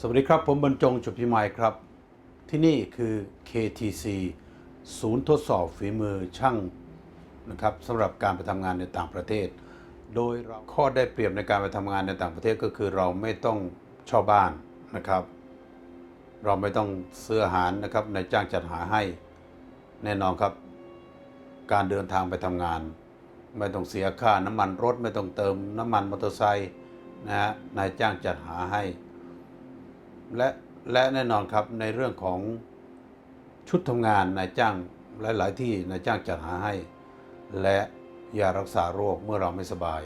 สวัสดีครับ ผมบรรจงจุพิมายครับ ที่นี่คือ KTC ศูนย์ทดสอบฝีมือช่างนะครับสำหรับการไปทำงานในต่างประเทศ โดยเราข้อได้เปรียบในการไปทำงานในต่างประเทศก็คือเราไม่ต้องเช่าบ้านนะครับ เราไม่ต้องซื้ออาหารนะครับนายจ้างจัดหาให้แน่นอนครับ การเดินทางไปทำงาน ไม่ต้องเสียค่าน้ำมันรถ ไม่ต้องเติมน้ำมันมอเตอร์ไซค์นะฮะนายจ้างจัดหาให้ และและแน่นอนครับในเรื่องของชุดทำงานนายจ้างหลาย ๆ ที่นายจ้างจัดหาให้ และยารักษาโรคเมื่อเราไม่สบาย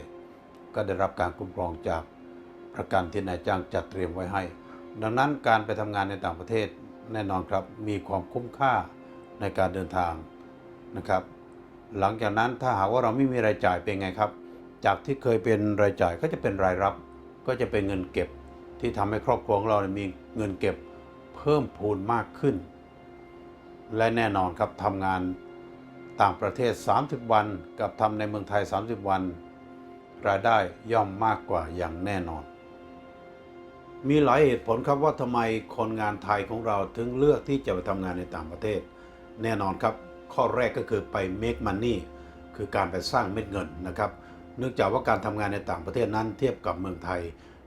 ก็ได้รับการคุ้มครองจากประกันที่นายจ้างจัดเตรียมไว้ให้ ดังนั้นการไปทำงานในต่างประเทศแน่นอนครับมีความคุ้มค่าในการเดินทางนะครับ หลังจากนั้นถ้าหากว่าเราไม่มีรายจ่ายเป็นไงครับ จากที่เคยเป็นรายจ่ายก็จะเป็นรายรับ ก็จะเป็นเงินเก็บ ที่ทำให้ครอบครัวของเราเนี่ยมีเงินเก็บเพิ่มพูนมากขึ้น และแน่นอนครับทำงานต่างประเทศ 30 วัน กับทำในเมืองไทย 30 วัน รายได้ย่อมมากกว่าอย่างแน่นอน มีหลายเหตุผลครับว่าทำไมคนงานไทยของเราถึงเลือกที่จะไปทำงานในต่างประเทศ แน่นอนครับ ข้อแรกก็คือไป make money คือการไปสร้างเม็ดเงินนะครับ เนื่องจากว่าการทำงานในต่างประเทศนั้นเทียบกับเมืองไทย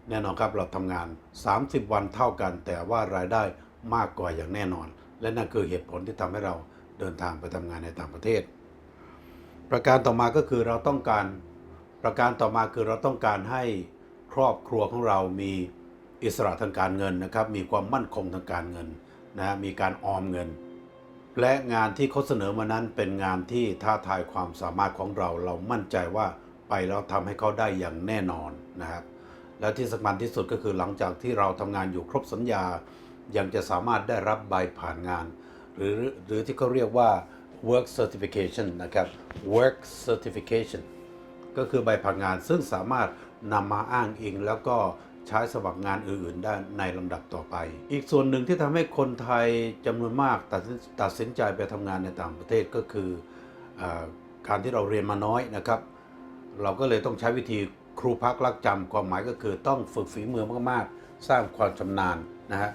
แน่นอนครับเราทำงาน 30 วันเท่ากัน แต่ว่ารายได้มากกว่าอย่างแน่นอน และนั่นคือเหตุผลที่ทำให้เราเดินทางไปทำงานในต่างประเทศ ประการต่อมาก็คือเราต้องการประการต่อมาคือเราต้องการให้ครอบครัวของเรามีอิสระทางการเงินนะครับ มีความมั่นคงทางการเงินนะมีการออมเงิน และงานที่เขาเสนอมานั้นเป็นงานที่ท้าทายความสามารถของเรา เรามั่นใจว่าไปแล้วทำให้เขาได้อย่างแน่นอนนะครับ และที่สำคัญที่สุดก็คือหลังจากที่เราทำงานอยู่ครบสัญญา ยังจะสามารถได้รับใบผ่านงาน หรือหรือที่เขาเรียกว่า work certification นะครับ work certification ก็คือใบผ่านงานซึ่งสามารถนำมาอ้างอิง แล้วก็ใช้สมัครงานอื่นๆ ได้ในลำดับต่อไป อีกส่วนหนึ่งที่ทำให้คนไทยจำนวนมากตัดตัดสินใจไปทำงานในต่างประเทศก็คืออการที่เราเรียนมาน้อยนะครับ เราก็เลยต้องใช้วิธี ครูพักรักจำความหมายก็คือต้องฝึกฝีมือมากๆ สร้างความชำนาญนะฮะ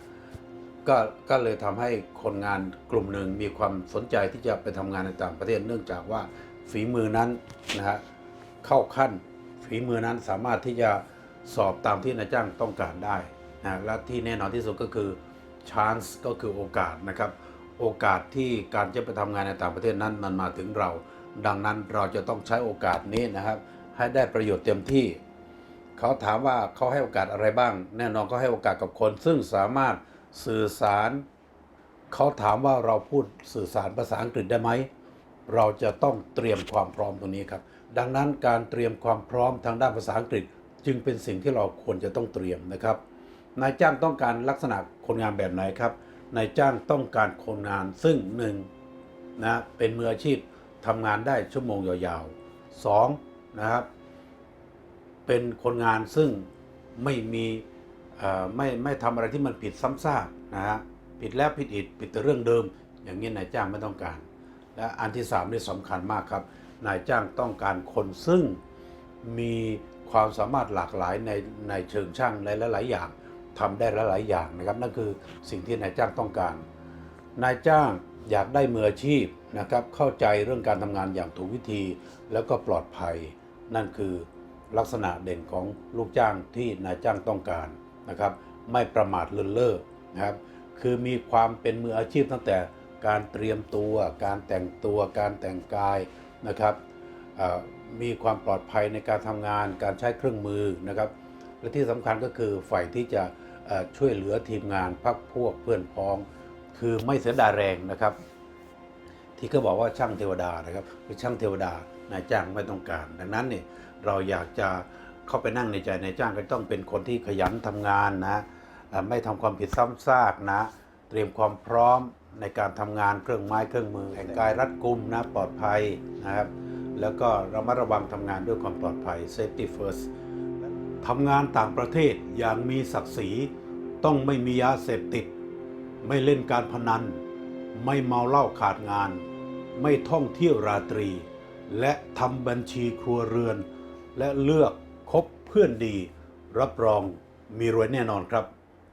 ก็ก็เลยทำให้คนงานกลุ่มหนึ่งมีความสนใจที่จะไปทำงานในต่างประเทศเนื่องจากว่าฝีมือนั้นนะฮะเข้าขั้นฝีมือนั้นสามารถที่จะสอบตามที่นายจ้างต้องการได้นะและที่แน่นอนที่สุดก็คือ chance ก็คือโอกาสนะครับ โอกาสที่การจะไปทำงานในต่างประเทศนั้นมันมาถึงเรา ดังนั้นเราจะต้องใช้โอกาสนี้นะครับ ให้ได้ประโยชน์เต็มที่ เขาถามว่าเขาให้โอกาสอะไรบ้าง แน่นอนเขาให้โอกาสกับคน ซึ่งสามารถสื่อสาร เขาถามว่าเราพูดสื่อสารภาษาอังกฤษได้ไหม เราจะต้องเตรียมความพร้อมตรงนี้ครับ ดังนั้นการเตรียมความพร้อมทางด้านภาษาอังกฤษ จึงเป็นสิ่งที่เราควรจะต้องเตรียมนะครับ นายจ้างต้องการลักษณะคนงานแบบไหนครับ นายจ้างต้องการคนงานซึ่งหนึ่งนะเป็นมืออาชีพทำงานได้ชั่วโมงยาวๆสอง นะครับ เป็นคนงานซึ่งไม่มีไม่ไม่ทำอะไรที่มันผิดซ้ำซากนะฮะผิดแล้วผิดอีกผิดแต่เรื่องเดิม อย่างนี้นายจ้างไม่ต้องการ และอันที่สามนี่สำคัญมากครับ นายจ้างต้องการคนซึ่งมีความสามารถหลากหลายในในเชิงช่างในหลาย ๆ อย่างทำได้หลาย ๆ อย่างนะครับนั่นคือสิ่งที่นายจ้างต้องการ นายจ้างอยากได้มืออาชีพนะครับเข้าใจเรื่องการทำงานอย่างถูกวิธีแล้วก็ปลอดภัย นั่นคือลักษณะเด่นของลูกจ้างที่นายจ้างต้องการนะครับ ไม่ประมาทเลินเล่อนะครับ คือมีความเป็นมืออาชีพตั้งแต่การเตรียมตัว การแต่งตัว การแต่งกายนะครับ มีความปลอดภัยในการทำงาน การใช้เครื่องมือนะครับ และที่สำคัญก็คือฝ่ายที่จะช่วยเหลือทีมงานพักพวกเพื่อนพ้อง คือไม่เสียดายแรงนะครับ ที่เขาบอกว่าช่างเทวดานะครับคือช่างเทวดา นายจ้างไม่ต้องการ ดังนั้นเนี่ยเราอยากจะเข้าไปนั่งในใจนายจ้างก็ต้องเป็นคนที่ขยันทำงานนะไม่ทำความผิดซ้ำซากนะ เตรียมความพร้อมในการทำงานเครื่องไม้เครื่องมือแต่งกายรัดกุมนะปลอดภัยนะครับแล้วก็ระมัดระวังทำงานด้วยความปลอดภัย safety first ทำงานต่างประเทศอย่างมีศักดิ์ศรีต้องไม่มียาเสพติด ไม่เล่นการพนัน ไม่เมาเหล้าขาดงาน ไม่ท่องเที่ยวราตรี และทำบัญชีครัวเรือน และเลือกคบเพื่อนดี รับรองมีรวยแน่นอนครับ